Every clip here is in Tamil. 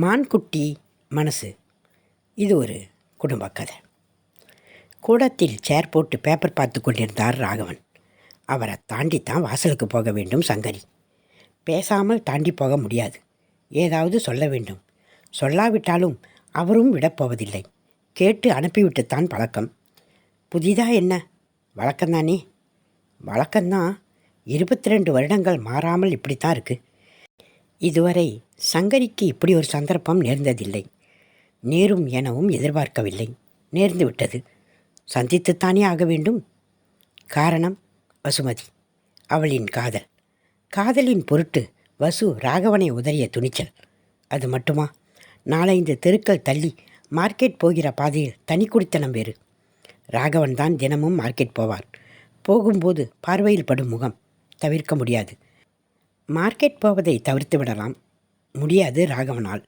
மான்குட்டி மனசு. இது ஒரு குடும்ப கதை. கூடத்தில் சேர் போட்டு பேப்பர் பார்த்து கொண்டிருந்தார் ராகவன். அவரை தாண்டித்தான் வாசலுக்கு போக வேண்டும் சங்கரி. பேசாமல் தாண்டி போக முடியாது. ஏதாவது சொல்ல வேண்டும். சொல்லாவிட்டாலும் அவரும் விடப்போவதில்லை கேட்டு அனுப்பிவிட்டுத்தான் பழக்கம். புதிதா என்ன? வழக்கம்தானே? வழக்கம்தான். இருபத்தி ரெண்டு வருடங்கள் மாறாமல் இப்படித்தான் இருக்குது இதுவரை சங்கரிக்கு இப்படி ஒரு சந்தர்ப்பம் நேர்ந்ததில்லை. நேரும் எனவும் எதிர்பார்க்கவில்லை. நேர்ந்துவிட்டது சந்தித்துத்தானே ஆக வேண்டும்? காரணம் வசுமதி. அவளின் காதல். காதலின் பொருட்டு வசு ராகவனை உதறிய துணிச்சல். அது மட்டுமா? நாளைந்து தெருக்கள் தள்ளி மார்க்கெட் போகிற பாதையில் தனி குடித்தனம் வேறு. ராகவன் தான் தினமும் மார்க்கெட் போவார் போகும்போது பார்வையில் படும் முகம் தவிர்க்க முடியாது. மார்க்கெட் போவதை தவிர்த்து விடலாம். முடியாது ராகவனால்.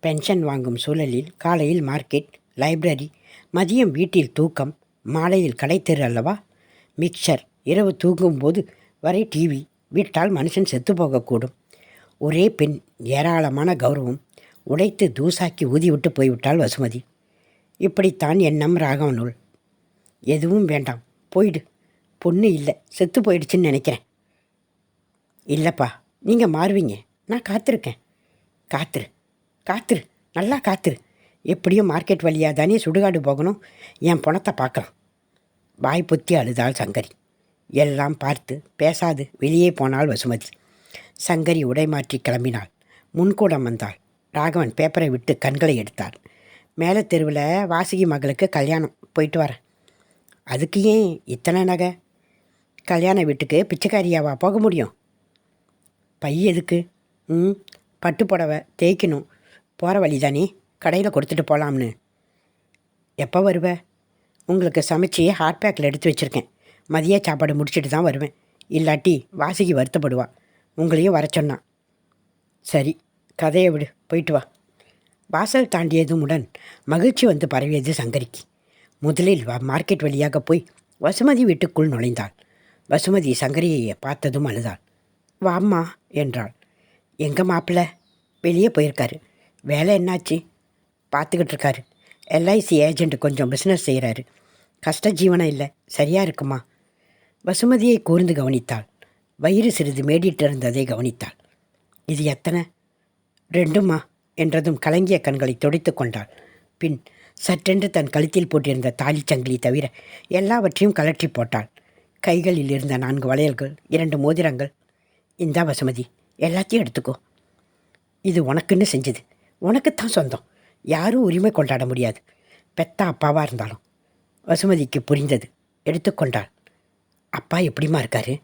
பென்ஷன் வாங்கும் சூழலில் காலையில் மார்க்கெட் லைப்ரரி மதியம் வீட்டில் தூக்கம் மாலையில் கடைத்தெரு அல்லவா? மிக்சர் இரவு தூங்கும்போது வரை டிவி விட்டால் மனுஷன் செத்து போகக்கூடும். ஒரே பெண் ஏராளமான கௌரவம் உடைத்து தூசாக்கி ஊதிவிட்டு போய்விட்டால் வசுமதி. இப்படித்தான் எண்ணம் ராகவனுள். எதுவும் வேண்டாம் போயிடு. பொண்ணு இல்லை செத்து போயிடுச்சுன்னு நினைக்கிறேன். இல்லைப்பா நீங்கள் மாறுவீங்க. நான் காத்திருக்கேன். காத்துரு காத்துரு நல்லா காத்துரு. எப்படியும் மார்க்கெட் வழியாக தானே சுடுகாடு போகணும். என் பணத்தை பார்க்கலாம் வாய் பொத்தி அழுதாள் சங்கரி. எல்லாம் பார்த்து பேசாது வெளியே போனாள் வசுமதி. சங்கரி உடை மாற்றி கிளம்பினாள். முன்கூடம் வந்தாள். ராகவன் பேப்பரை விட்டு கண்களை எடுத்தார் மேலே தெருவில் வாசுகி மகளுக்கு கல்யாணம் போயிட்டு வரேன் அதுக்கு ஏன் இத்தனை நகை? கல்யாண வீட்டுக்கு பிச்சைக்காரியாவா போக முடியும்? பை எதுக்கு? ம் பட்டு புடவை தேய்க்கணும். போகிற வழி தானே கடையில் கொடுத்துட்டு போகலாம்னு எப்போ வருவ? உங்களுக்கு சமைச்சி ஹாட் பேக்கில் எடுத்து வச்சுருக்கேன். மதிய சாப்பாடு முடிச்சுட்டு தான் வருவேன். இல்லாட்டி வாசிக்கு வருத்தப்படுவா. உங்களையும் வர சொன்னான் சரி கதையை விடு. போயிட்டு வா. வாசல் தாண்டியதும் உடன் மகிழ்ச்சி வந்து பரவியது சங்கரிக்கு. முதலில் மார்க்கெட் வழியாக போய் வசுமதி வீட்டுக்குள் நுழைந்தாள். வசுமதி சங்கரியை பார்த்ததும் அழுதாள். வாம்மா என்றாள். எங்கள் மாப்பிள்ளை? வெளியே போயிருக்காரு. வேலை என்னாச்சு? பார்த்துக்கிட்டு இருக்காரு. எல்ஐசி ஏஜெண்ட் கொஞ்சம் பிஸ்னஸ் செய்கிறாரு கஷ்ட ஜீவனம் இல்லை சரியாக இருக்குமா? வசுமதியை கூர்ந்து கவனித்தாள். வயிறு சிறிது மேடிட்டு இருந்ததை கவனித்தாள். இது எத்தனை? ரெண்டுமா? என்றதும் கலங்கிய கண்களை துடைத்து கொண்டாள். பின் சற்றென்று தன் கழுத்தில் போட்டிருந்த தாலிச்சங்கிலி தவிர எல்லாவற்றையும் கலற்றி போட்டாள். கைகளில் இருந்த நான்கு வளையல்கள் இரண்டு மோதிரங்கள் இந்தா வசுமதி எல்லாத்தையும் எடுத்துக்கோ. இது உனக்குன்னு செஞ்சது. உனக்குத்தான் சொந்தம். யாரும் உரிமை கொண்டாட முடியாது. பெத்த அப்பாவாக இருந்தாலும். வசுமதிக்கு புரிந்தது. எடுத்துக்கொண்டாள் அப்பா எப்படிம்மா இருக்காரு?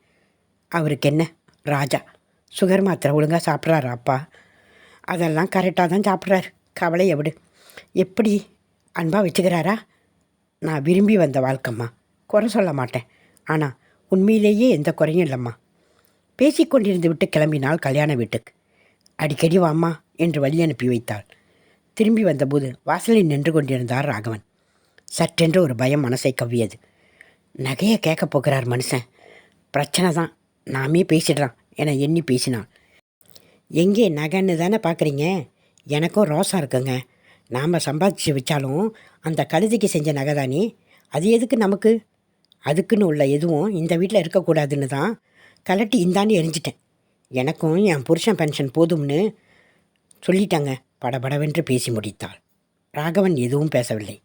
அவருக்கு என்ன? ராஜா. சுகர் மாத்திரை ஒழுங்காக சாப்பிட்றாரு அப்பா? அதெல்லாம் கரெக்டாக தான் சாப்பிட்றாரு. கவலை எவிடு எப்படி? அன்பாக வச்சுக்கிறாரா? நான் விரும்பி வந்த வாழ்க்கம்மா. குறை சொல்ல மாட்டேன். ஆனால் உண்மையிலேயே எந்த குறையும் இல்லைம்மா. பேசிக்கொண்டிருந்து விட்டு கிளம்பினாள் கல்யாண வீட்டுக்கு. அடிக்கடி வாம்மா என்று வழி அனுப்பி வைத்தாள். திரும்பி வந்தபோது வாசலில் நின்று கொண்டிருந்தார் ராகவன். சற்றென்று ஒரு பயம் மனசை கவ்வியது. நகையை கேட்க போகிறார் மனுஷன். பிரச்சனை தான். நாமே பேசிடுறான் என எண்ணி பேசினான் எங்கே நகைன்னு தானே பார்க்குறீங்க? எனக்கும் ரோசா இருக்குங்க. நாம் சம்பாதிச்சு வச்சாலும் அந்த கழுதிக்கு செஞ்ச நகை தானே? அது எதுக்கு நமக்கு? அதுக்குன்னு உள்ள எதுவும் இந்த வீட்டில் இருக்கக்கூடாதுன்னு தான் கலட்டி இந்தாண்டு எரிஞ்சிட்டேன். எனக்கும் என் புருஷன் பென்ஷன் போதும்னு சொல்லிட்டாங்க. படபடவென்று பேசி முடித்தாள். ராகவன் எதுவும் பேசவில்லை.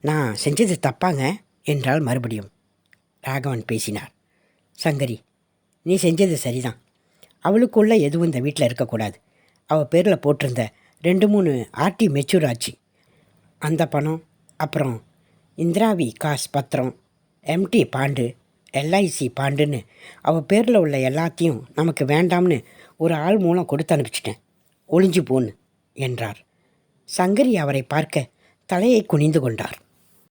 நான் செஞ்சது தப்பாங்க என்றால் மறுபடியும். ராகவன் பேசினார். சங்கரி நீ செஞ்சது சரிதான். அவளுக்குள்ளே எதுவும் இந்த வீட்டில் இருக்கக்கூடாது. அவள் பேரில் போட்டிருந்த ரெண்டு மூணு ஆர்டி மெச்சூர் ஆச்சு. அந்த பணம் அப்புறம் இந்திராவி காஸ் பத்திரம் எம்டி பாண்டு எல்ஐசி பாண்டுன்னு அவள் பேரில் உள்ள எல்லாத்தையும் நமக்கு வேண்டாம்னு ஒரு ஆள் மூலம் கொடுத்து அனுப்பிச்சிட்டேன். ஒளிஞ்சு போன்னு என்றார். சங்கரி அவரை பார்க்க தலையை குனிந்து கொண்டார்.